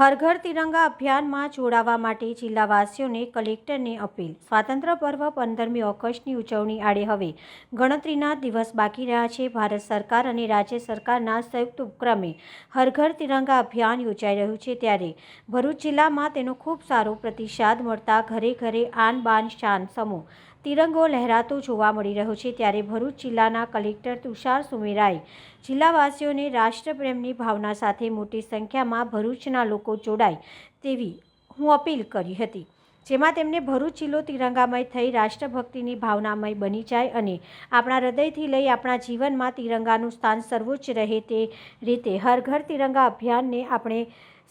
હર ઘર તિરંગા અભિયાનમાં જોડાવા માટે જિલ્લાવાસીઓને કલેક્ટરને અપીલ. સ્વાતંત્ર્ય પર્વ પંદરમી ઓગસ્ટની ઉજવણી આડે હવે ગણતરીના દિવસ બાકી રહ્યા છે. ભારત સરકાર અને રાજ્ય સરકારના સંયુક્ત ઉપક્રમે હર ઘર તિરંગા અભિયાન યોજાઈ રહ્યું છે ત્યારે ભરૂચ જિલ્લામાં તેનો ખૂબ સારો પ્રતિસાદ મળતા ઘરે ઘરે આન બાન શાન સમૂહ તિરંગો લહેરાતો જોવા મળી રહ્યો છે ત્યારે ભરૂચ જિલ્લાના કલેક્ટર તુષાર સુમેરાએ જિલ્લાવાસીઓને રાષ્ટ્રપ્રેમની ભાવના સાથે મોટી સંખ્યામાં ભરૂચના લોકો જોડાય તેવી હું અપીલ કરી હતી. જેમાં તેમને ભરૂચ જિલ્લો તિરંગામય થઈ રાષ્ટ્રભક્તિની ભાવનામય બની જાય અને આપણા હૃદયથી લઈ આપણા જીવનમાં તિરંગાનું સ્થાન સર્વોચ્ચ રહે તે રીતે હર ઘર તિરંગા અભિયાનને આપણે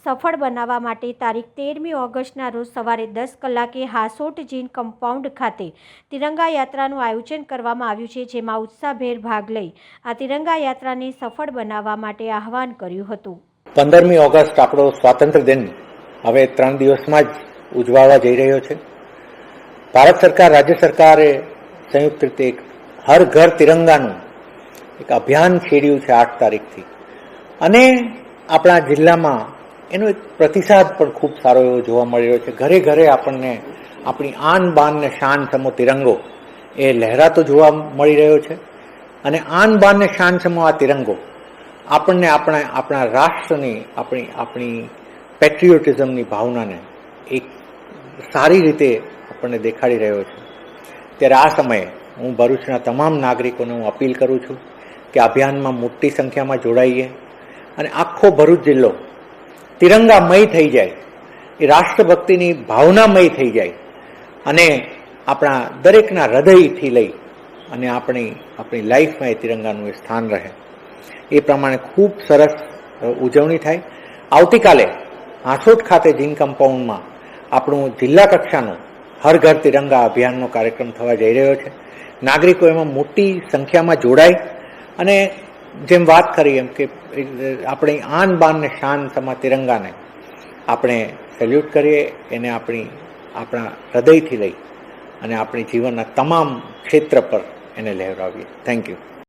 સફળ બનાવવા માટે તારીખ તેરમી ઓગસ્ટના રોજ સવારે દસ કલાકે હાસોટ જીન કમ્પાઉન્ડ ખાતે તિરંગા યાત્રાનું આયોજન કરવામાં આવ્યું છે, જેમાં ઉત્સાહભેર ભાગ લઈ આ તિરંગા યાત્રાને સફળ બનાવવા માટે આહવાન કર્યું હતું. પંદરમી ઓગસ્ટ આપણો સ્વાતંત્ર્ય દિન. હવે ત્રણ દિવસમાં જ ઉજવાવા જઈ રહ્યો છે. ભારત સરકાર, રાજ્ય સરકારે સંયુક્ત રીતે એક હર ઘર તિરંગાનું એક અભિયાન છેડ્યું છે આઠ તારીખથી. અને આપણા જિલ્લામાં એનો એક પ્રતિસાદ પણ ખૂબ સારો એવો જોવા મળી રહ્યો છે. ઘરે ઘરે આપણને આપણી આન બાન ને શાન સમો તિરંગો એ લહેરાતો જોવા મળી રહ્યો છે. અને આન બાન ને શાન સમો આ તિરંગો આપણને આપણા આપણા રાષ્ટ્રની, આપણી આપણી પેટ્રિયોટિઝમની ભાવનાને એક સારી રીતે આપણને દેખાડી રહ્યો છે. ત્યારે આ સમયે હું ભરૂચના તમામ નાગરિકોને હું અપીલ કરું છું કે અભિયાનમાં મોટી સંખ્યામાં જોડાઈએ અને આખો ભરૂચ જિલ્લો તિરંગામય થઈ જાય, એ રાષ્ટ્રભક્તિની ભાવનામય થઈ જાય અને આપણા દરેકના હૃદયથી લઈ અને આપણી આપણી લાઈફમાં એ તિરંગાનું એ સ્થાન રહે. એ પ્રમાણે ખૂબ સરસ ઉજવણી થાય. આવતીકાલે હાંસોટ ખાતે જીન કમ્પાઉન્ડમાં આપણું જિલ્લા કક્ષાનું હર ઘર તિરંગા અભિયાનનો કાર્યક્રમ થવા જઈ રહ્યો છે. નાગરિકો એમાં મોટી સંખ્યામાં જોડાય અને જેમ વાત કરી એમ કે આપણે આન બાન ને શાન સમા તિરંગાને આપણે સેલ્યુટ કરીએ, એને આપણી, આપણા હૃદયથી લઈ અને આપણી જીવનના તમામ ક્ષેત્ર પર એને લહેરાવીએ. Thank you